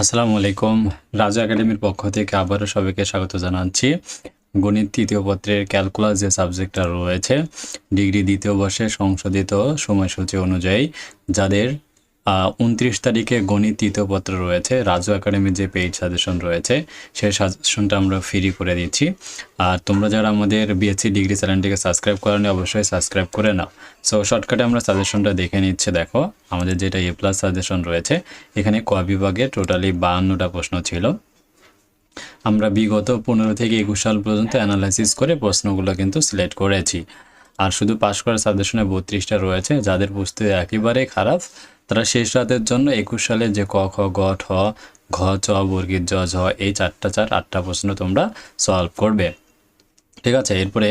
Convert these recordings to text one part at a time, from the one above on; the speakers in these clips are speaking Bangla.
আসসালামু আলাইকুম। রাজা একাডেমির পক্ষ থেকে আবারও সবাইকে স্বাগত জানাচ্ছি। গণিত তৃতীয় পত্রের ক্যালকুলাস যে সাবজেক্টটা রয়েছে, ডিগ্রি দ্বিতীয় বর্ষে সংশোধিত সময়সূচি অনুযায়ী যাদের উনত্রিশ তারিখে গণিত তৃতীয় পত্র রয়েছে, রাজু একাডেমির যে পেইড সাজেশন রয়েছে, সেই সাজেশনটা আমরা ফ্রি করে দিচ্ছি। আর তোমরা যারা আমাদের বিএসসি ডিগ্রি চ্যানেলটিকে সাবস্ক্রাইব করেনি, অবশ্যই সাবস্ক্রাইব করে নাও। সো শর্টকাটে আমরা সাজেশনটা দেখে নিচ্ছে, দেখো, আমাদের যেটা এ প্লাস সাজেশন রয়েছে, এখানে ক বিভাগে টোটালি বাহান্নটা প্রশ্ন ছিল। আমরা বিগত পনেরো থেকে একুশ সাল পর্যন্ত অ্যানালাইসিস করে প্রশ্নগুলো কিন্তু সিলেক্ট করেছি। আর শুধু পাশ করার সাজেশনে বত্রিশটা রয়েছে, যাদের বুঝতে একেবারে খারাপ তারা শেষ রাতের জন্য একুশ সালে যে ক, খ, গ, ঠ, ঘ, চ বর্গীর জ, ঝ এই চারটা চার আটটা প্রশ্ন তোমরা সলভ করবে। ঠিক আছে, এরপরে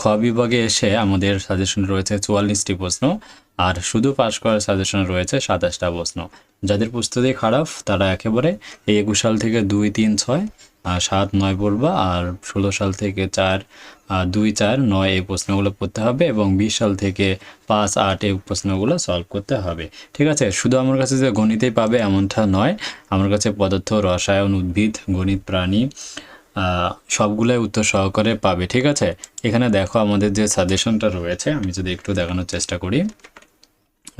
খ বিভাগে এসে আমাদের সাজেশন রয়েছে চুয়াল্লিশটি প্রশ্ন, আর শুধু পাশ করার সাজেশন রয়েছে সাতাশটা প্রশ্ন। যাদের প্রস্তুতি খারাপ, তারা একেবারে এই একুশ সাল থেকে দুই, তিন, ছয় সাত, নয় পড়বা, আর ষোলো সাল থেকে চার দুই, চার, নয় এই প্রশ্নগুলো পড়তে হবে, এবং বিশ সাল থেকে পাঁচ, আট এই প্রশ্নগুলো সলভ করতে হবে। ঠিক আছে, শুধু আমার কাছে যে গণিতেই পাবে এমনটা নয়, আমার কাছে পদার্থ, রসায়ন, উদ্ভিদ, গণিত, প্রাণী সবগুলোই উত্তর সহকারে পাবে, ঠিক আছে? এখানে দেখো আমাদের যে সাজেশনটা রয়েছে, আমি যদি একটু দেখানোর চেষ্টা করি।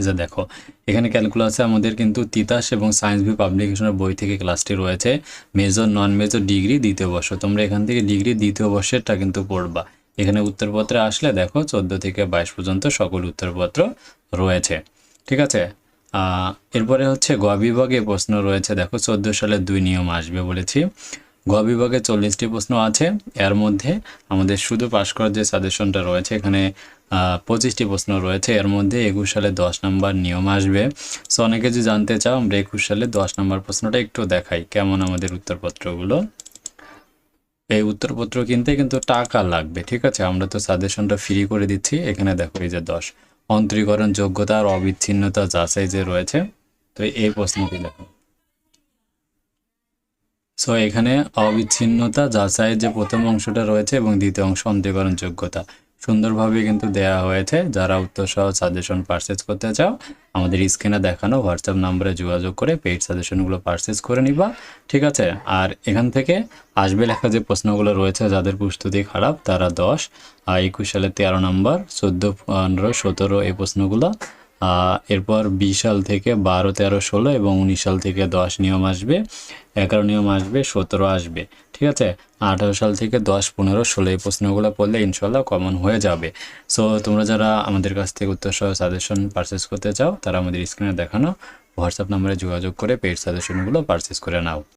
যে দেখো, এখানে ক্যালকুলাসে আমাদের কিন্তু তিতাস এবং সায়েন্স বি পাবলিকেশনের বই থেকে ক্লাসটি রয়েছে মেজর নন মেজর ডিগ্রি দ্বিতীয় বর্ষ। তোমরা এখান থেকে ডিগ্রি দ্বিতীয় বর্ষেরটা কিন্তু পড়বা। এখানে উত্তরপত্রে আসলে দেখো, চোদ্দ থেকে বাইশ পর্যন্ত সকল উত্তরপত্র রয়েছে, ঠিক আছে? এরপরে হচ্ছে গ বিভাগে প্রশ্ন রয়েছে, দেখো, চোদ্দ সালের দুই নিয়ম আসবে বলেছি। গ বিভাগে চল্লিশটি প্রশ্ন আছে। এর মধ্যে আমাদের শুধু পাশ করার যে সাজেশনটা রয়েছে, এখানে পঁচিশটি প্রশ্ন রয়েছে। এর মধ্যে একুশ সালে দশ নম্বর নিয়ম আসবে। সো অনেকে যদি জানতে চাও, আমরা একুশ সালে দশ নম্বর প্রশ্নটা একটু দেখাই, কেমন আমাদের উত্তরপত্রগুলো। এই উত্তরপত্র কিনতে কিন্তু টাকা লাগবে, ঠিক আছে? আমরা তো সাজেশনটা ফ্রি করে দিচ্ছি। এখানে দেখো এই যে দশ। অন্তরীকরণ যোগ্যতা আর অবিচ্ছিন্নতা যাচাই যে রয়েছে, তো এই প্রশ্নটি দেখো। সো এখানে অবিচ্ছিন্নতা যাচাইয়ের যে প্রথম অংশটা রয়েছে এবং দ্বিতীয় অংশ অন্তরীকরণ যোগ্যতা সুন্দরভাবে কিন্তু দেয়া হয়েছে, যারা উত্তর সহ সাজেশন পারচেজ করতে চাও, আমাদের স্ক্রিনে দেখানো হোয়াটসঅ্যাপ নম্বরে যোগাযোগ করে পেইড সাজেশনগুলো পারচেজ করে নিবা, ঠিক আছে? আর এখান থেকে আসবে লেখা যে প্রশ্নগুলো রয়েছে, যাদের প্রস্তুতি খারাপ, তারা দশ একুশ সালে তেরো নম্বর, চোদ্দ, পনেরো, সতেরো এই প্রশ্নগুলো এরপর বিশ সাল থেকে বারো, তেরো, ষোলো এবং উনিশ সাল থেকে দশ নিয়ম আসবে, এগারো নিয়ম আসবে, সতেরো আসবে, ঠিক আছে? আঠারো সাল থেকে দশ, পনেরো, ষোলো এই প্রশ্নগুলো পড়লে ইনশাল্লাহ কমন হয়ে যাবে। সো তোমরা যারা আমাদের কাছ থেকে উত্তর সহ সাজেশন পারচেস করতে চাও, তারা আমাদের স্ক্রিনে দেখানো হোয়াটসঅ্যাপ নাম্বারে যোগাযোগ করে পেড সাজেশনগুলো পারচেস করে নাও।